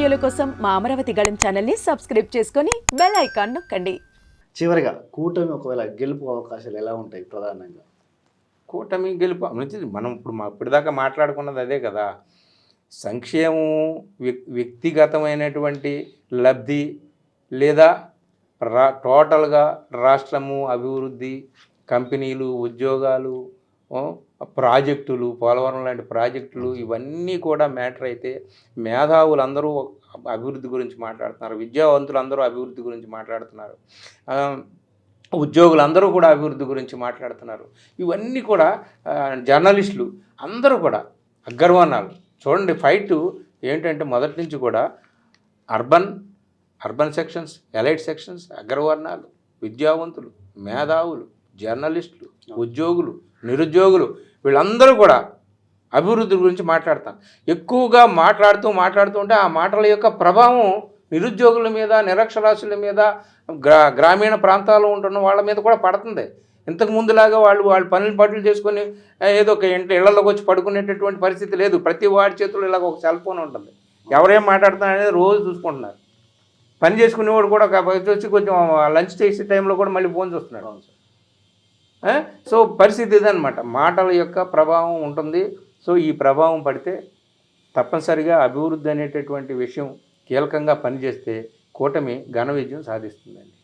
వీడియోల కోసం మా అమరావతి గళం ఛానల్ని సబ్స్క్రైబ్ చేసుకొని బెల్ ఐకాన్ నొక్కండి. చివరిగా కూటమి ఒకవేళ గెలుపు అవకాశాలు ఎలా ఉంటాయి ప్రధానంగా? కూటమి గెలుపు మంచిది. మనం ఇప్పుడు మా ఇప్పటిదాకా మాట్లాడుకున్నది అదే కదా. సంక్షేమం వ్యక్- వ్యక్తిగతమైనటువంటి లబ్ధి లేదా రా టోటల్గా రాష్ట్రము అభివృద్ధి కంపెనీలు ఉద్యోగాలు ప్రాజెక్టులు పోలవరం లాంటి ప్రాజెక్టులు ఇవన్నీ కూడా మ్యాటర్ అయితే మేధావులు అందరూ అభివృద్ధి గురించి మాట్లాడుతున్నారు. విద్యావంతులు అందరూ అభివృద్ధి గురించి మాట్లాడుతున్నారు. ఆ, ఉద్యోగులందరూ కూడా అభివృద్ధి గురించి మాట్లాడుతున్నారు. ఇవన్నీ కూడా జర్నలిస్టులు అందరూ కూడా అగ్రవర్ణాలు చూడండి ఫైట్ ఏంటంటే మొదటి నుంచి కూడా urban urban sections elite sections అగ్రవర్ణాలు విద్యావంతులు మేధావులు జర్నలిస్టులు ఉద్యోగులు నిరుద్యోగులు వీళ్ళందరూ కూడా అభివృద్ధి గురించి మాట్లాడతారు. ఎక్కువగా మాట్లాడుతూ మాట్లాడుతూ ఉంటే ఆ మాటల యొక్క ప్రభావం నిరుద్యోగుల మీద నిరక్షరాస్యుల మీద గ్రా గ్రామీణ ప్రాంతాల్లో ఉంటున్న వాళ్ళ మీద కూడా పడుతుంది. ఇంతకు ముందులాగా వాళ్ళు వాళ్ళు పనులు పనులు చేసుకొని ఏదో ఒక ఇంటి ఇళ్ళలోకి వచ్చి పడుకునేటటువంటి పరిస్థితి లేదు. ప్రతి వాడి చేతిలో ఇలాగ ఒక సెల్ ఫోన్ ఉంటుంది. ఎవరేం మాట్లాడుతున్నారు అనేది రోజు చూసుకుంటున్నారు. పని చేసుకునేవాడు కూడా వచ్చి కొంచెం లంచ్ చేసే టైంలో కూడా మళ్ళీ ఫోన్ చూస్తున్నాడు. అవును సార్. సో పరిస్థితి ఇదనమాట మాటల యొక్క ప్రభావం ఉంటుంది. సో ఈ ప్రభావం పడితే తప్పనిసరిగా అభివృద్ధి అనేటటువంటి విషయం కీలకంగా పనిచేస్తే కూటమి ఘన విజయం సాధిస్తుందండి.